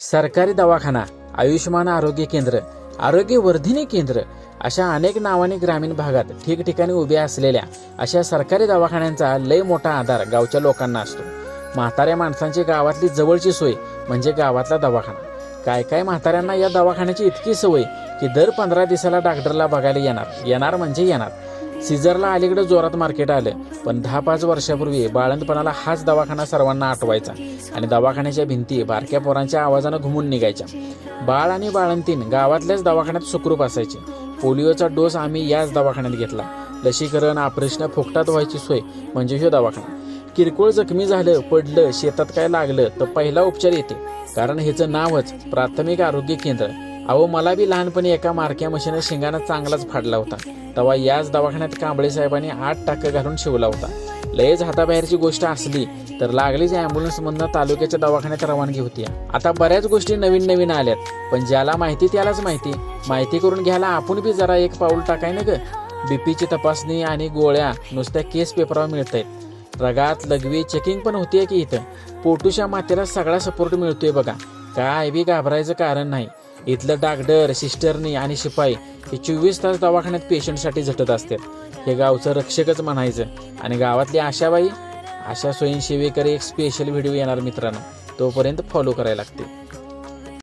सरकारी दवाखाना आयुष्यमान आरोग्य केंद्र आरोग्य वर्धिनी केंद्र अशा अनेक नावाने ग्रामीण भागात ठिकठिकाणी उभ्या असलेल्या अशा सरकारी दवाखान्यांचा लय मोठा आधार गावच्या लोकांना असतो. म्हाताऱ्या माणसांची गावातली जवळची सोय म्हणजे गावातला दवाखाना. काय काय म्हाताऱ्यांना या दवाखान्याची इतकी सवय की दर पंधरा दिवसाला डॉक्टरला बघायला येणार. येणार म्हणजे येणार. सिझरला अलीकडे जोरात मार्केट आलं पण दहा पाच वर्षापूर्वी बाळंतपणाला हाच दवाखाना सर्वांना आठवायचा आणि दवाखान्याच्या भिंती बारक्या पोरांच्या आवाजानं घुमून निघायच्या. बाळ आणि बाळंतीन गावातल्याच दवाखान्यात सुखरूप असायचे. पोलिओचा डोस आम्ही याच दवाखान्यात घेतला. लसीकरण ऑपरेशन फुकटात व्हायची सोय म्हणजे ह्यो दवाखाना. किरकोळ जखमी झालं पडलं शेतात काय लागलं तर पहिला उपचार येते. कारण ह्याचं नावच प्राथमिक आरोग्य केंद्र. अहो मला बी लहानपणी एका मारक्या मशीनं शिंगाणा चांगलाच फाडला होता. तेव्हा याच दवाखान्यात कांबळे साहेबांनी आठ टाकं घालून शिवला होता. लयच हाताबाहेरची गोष्ट असली तर लागलीच ॲम्ब्युलन्समधनं तालुक्याच्या दवाखान्यात रवानगी होती. आता बऱ्याच गोष्टी नवीन नवीन आल्यात पण ज्याला माहिती त्यालाच माहिती. माहिती करून घ्यायला आपण बी जरा एक पाऊल टाकाय ना ग? बीपीची तपासणी आणि गोळ्या नुसत्या केस पेपरावर मिळत आहेत रगात लघवी चेकिंग पण होतीये की इथं? पोटूच्या मातेला सगळा सपोर्ट मिळतोय बघा. काय बी घाबरायचं कारण नाही. इथलं डॉक्टर सिस्टरनी आणि शिपाई हे चोवीस तास दवाखान्यात पेशंटसाठी झटत असतात. हे गावचं रक्षकच म्हणायचं. आणि गावातली आशाबाई आशा स्वयंसेवेकडे एक स्पेशल व्हिडिओ येणार मित्रांनो. तोपर्यंत फॉलो करायला लागते.